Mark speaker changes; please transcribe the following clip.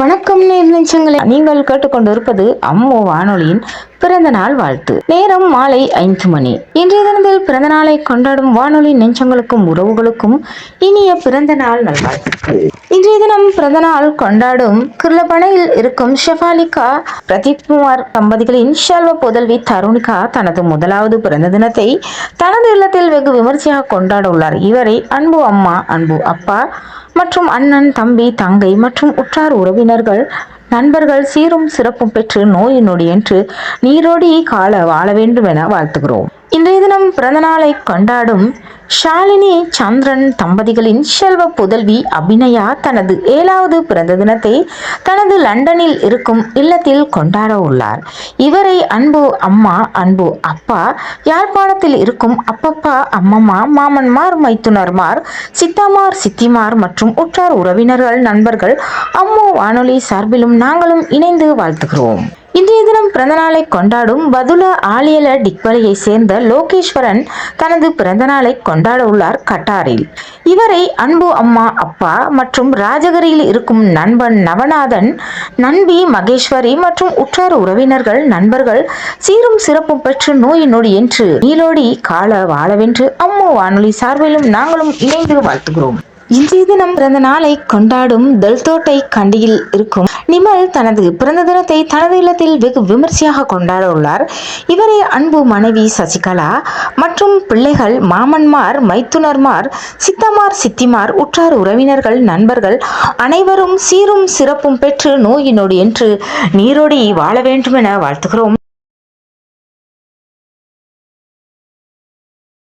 Speaker 1: வணக்கம் நேர் நீங்கள் கேட்டுக்கொண்டிருப்பது அம்மு வானொலியின் பிறந்த நாள் வாழ்த்து. நேரம் மாலை ஐந்து மணி. இன்றைய தினத்தில் பிறந்த நாளை கொண்டாடும் வானொலி நெஞ்சங்களுக்கும் உறவுகளுக்கும் இனிய பிறந்த நாள் நல்வாழ்த்துக்கள். இன்றைய தினம் பிறந்த நாள் கொண்டாடும் கிருளபனையில் இருக்கும் ஷெஃபாலிகா பிரதீப் குமார் தம்பதிகளின் செல்வ புதல்வி தருணிகா தனது முதலாவது பிறந்த தினத்தை தனது இல்லத்தில் வெகு விமர்சையாக கொண்டாட உள்ளார். இவரை அன்பு அம்மா அன்பு அப்பா மற்றும் அண்ணன் தம்பி தங்கை மற்றும் உற்றார் உறவினர்கள் நண்பர்கள் சீரும் சிறப்பும் பெற்று நோய் என்று நீரோடி கால வாழ வேண்டும் என வாழ்த்துகிறோம். இன்றைய தினம் பிறந்த நாளை கொண்டாடும் ஷாலினி சந்திரன் தம்பதிகளின் செல்வ புதல்வி அபிநயா தனது ஏழாவது பிறந்த தினத்தை தனது லண்டனில் இருக்கும் இல்லத்தில் கொண்டாட உள்ளார். இவரை அன்பு அம்மா அன்பு அப்பா யாழ்ப்பாணத்தில் இருக்கும் அப்பப்பா அம்மம்மா மாமன்மார் மைத்துனர்மார் சித்தாமார் சித்திமார் மற்றும் உற்றார் உறவினர்கள் நண்பர்கள் அம்மு வானொலி சார்பிலும் நாங்களும் இணைந்து வாழ்த்துகிறோம். இன்றைய தினம் பிறந்தநாளை கொண்டாடும் பதுல ஆலியல டிக்வலியை சேர்ந்த லோகேஸ்வரன் தனது பிறந்தநாளை கொண்டாட உள்ளார் கட்டாரில். இவரை அன்பு அம்மா அப்பா மற்றும் ராஜகிரியில் இருக்கும் நண்பன் நவநாதன் நண்பி மகேஸ்வரி மற்றும் உற்றார் உறவினர்கள் நண்பர்கள் சீரும் சிறப்பும் பெற்று நோய் நொடி என்று நீலோடி கால வாழவென்று அம்மு வானொலி சார்பிலும் நாங்களும் இணைந்து வாழ்த்துகிறோம். இன்றைய தினம் பிறந்த நாளை கொண்டாடும் தெல்தோட்டை கண்டியில் இருக்கும் நிமல் தனது பிறந்த தினத்தை தனது இல்லத்தில் வெகு விமர்சையாக கொண்டாட உள்ளார் இவரை அன்பு மனைவி சசிகலா மற்றும் பிள்ளைகள் மாமன்மார் மைத்துனர்மார் சித்தமார் சித்திமார் உற்றார் உறவினர்கள் நண்பர்கள் அனைவரும் சீரும் சிறப்பும் பெற்று நோயினோடு என்று நீரோடி வாழ வேண்டும் என வாழ்த்துகிறோம்.